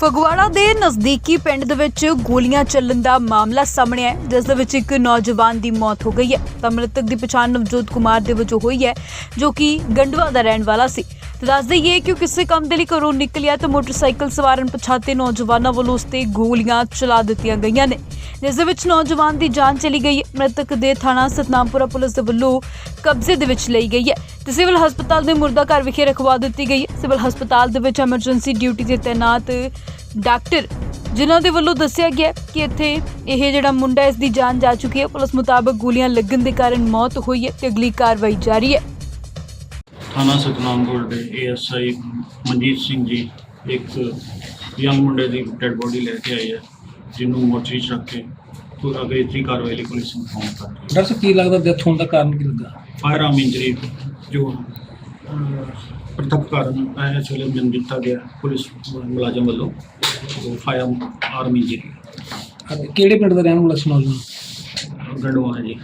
ਫਗਵਾੜਾ ਦੇ ਨਜ਼ਦੀਕੀ ਪਿੰਡ ਦੇ ਵਿੱਚ ਗੋਲੀਆਂ ਚੱਲਣ ਦਾ ਮਾਮਲਾ ਸਾਹਮਣੇ ਆਇਆ ਜਿਸ ਦੇ ਵਿੱਚ ਇੱਕ ਨੌਜਵਾਨ ਦੀ ਮੌਤ ਹੋ ਗਈ ਹੈ। ਤਾਂ ਮ੍ਰਿਤਕ ਦੀ ਪਛਾਣ ਨਵਜੋਤ ਕੁਮਾਰ ਦੇ ਵਜੋਂ ਹੋਈ ਹੈ, ਜੋ ਕਿ ਗੰਡਵਾ ਦਾ ਰਹਿਣ ਵਾਲਾ ਸੀ। ਤੇ ਦੱਸ ਦਈਏ ਕਿ ਉਹ ਕਿਸੇ ਕੰਮ ਦੇ ਲਈ ਘਰੋਂ ਨਿਕਲਿਆ ਤਾਂ ਮੋਟਰਸਾਈਕਲ ਸਵਾਰ ਅਣਪਛਾਤੇ ਨੌਜਵਾਨਾਂ ਵੱਲੋਂ ਉਸ ਤੇ ਗੋਲੀਆਂ ਚਲਾ ਦਿੱਤੀਆਂ ਗਈਆਂ ਨੇ। ਜਿਸ ਦੇ ਵਿੱਚ ਨੌਜਵਾਨ ਦੀ ਜਾਨ ਚਲੀ ਗਈ। ਹੈ ਮ੍ਰਿਤਕ ਦੇ ਥਾਣਾ ਸਤਨਾਮਪੁਰਾ ਪੁਲਿਸ ਦੇ ਵੱਲੋਂ ਕਬਜ਼ੇ ਦੇ ਵਿੱਚ ਲਈ ਗਈ ਹੈ। ਤੇ ਸਿਵਲ ਹਸਪਤਾਲ ਦੇ ਮੁਰਦਾ ਘਰ ਵਿਖੇ ਰਖਵਾ ਦਿੱਤੀ ਗਈ ਹੈ। ਸਿਵਲ ਹਸਪਤਾਲ ਦੇ ਵਿੱਚ ਐਮਰਜੈਂਸੀ ਡਿਊਟੀ ਤੇ ਤੈਨਾਤ ਡਾਕਟਰ, ਜਿਨ੍ਹਾਂ ਦੇ ਵੱਲੋਂ ਦੱਸਿਆ ਗਿਆ ਕਿ ਇੱਥੇ ਇਹ ਜਿਹੜਾ ਮੁੰਡਾ ਇਸ ਦੀ ਜਾਨ ਜਾ ਚੁੱਕੀ ਹੈ। ਪੁਲਿਸ ਮੁਤਾਬਕ ਗੋਲੀਆਂ ਲੱਗਣ ਦੇ ਕਾਰਨ ਮੌਤ ਹੋਈ ਹੈ ਤੇ ਅਗਲੀ ਕਾਰਵਾਈ ਜਾਰੀ ਹੈ। ਥਾਣਾ ਸਤਨਾਮਪੁਰ ਦੇ ਏਐਸਆਈ ਮਨਜੀਤ ਸਿੰਘ ਜੀ ਇੱਕ ਯੰਗ ਮੁੰਡੇ ਦੀ ਡੈਡ ਬੋਡੀ ਲੈ ਕੇ ਆਏ ਹੈ ਜਿਹਨੂੰ ਮੋਰਚਰੀ 'ਚ ਰੱਖ ਕੇ ਪੂਰਾ ਅਗੇਤਰੀ ਕਾਰਵਾਈ ਲਈ ਪੁਲਿਸ ਨੂੰ ਫੋਨ ਕਰ ਡਾਕਟਰ ਸਾਹਿਬ ਕੀ ਲੱਗਦਾ ਡੈਥ ਹੋਣ ਦਾ ਕਾਰਨ ਕੀ ਲੱਗਾ? ਫਾਇਰ ਆਰਮ ਇੰਜਰੀ ਜੋ ਪ੍ਰਤੱਖ ਕਾਰਨ ਇਸ ਵੇਲੇ ਮੈਨੂੰ ਦਿੱਤਾ ਗਿਆ ਪੁਲਿਸ ਮੁਲਾਜ਼ਮ ਵੱਲੋਂ ਫਾਇਰ ਆਰਮ ਇੰਜਰੀ ਕਿਹੜੇ ਪਿੰਡ ਦਾ ਰਹਿਣ ਵਾਲਾ ਸੀ ਨੌਜਵਾਨ? ਗੰਡਵਾ ਜੀ।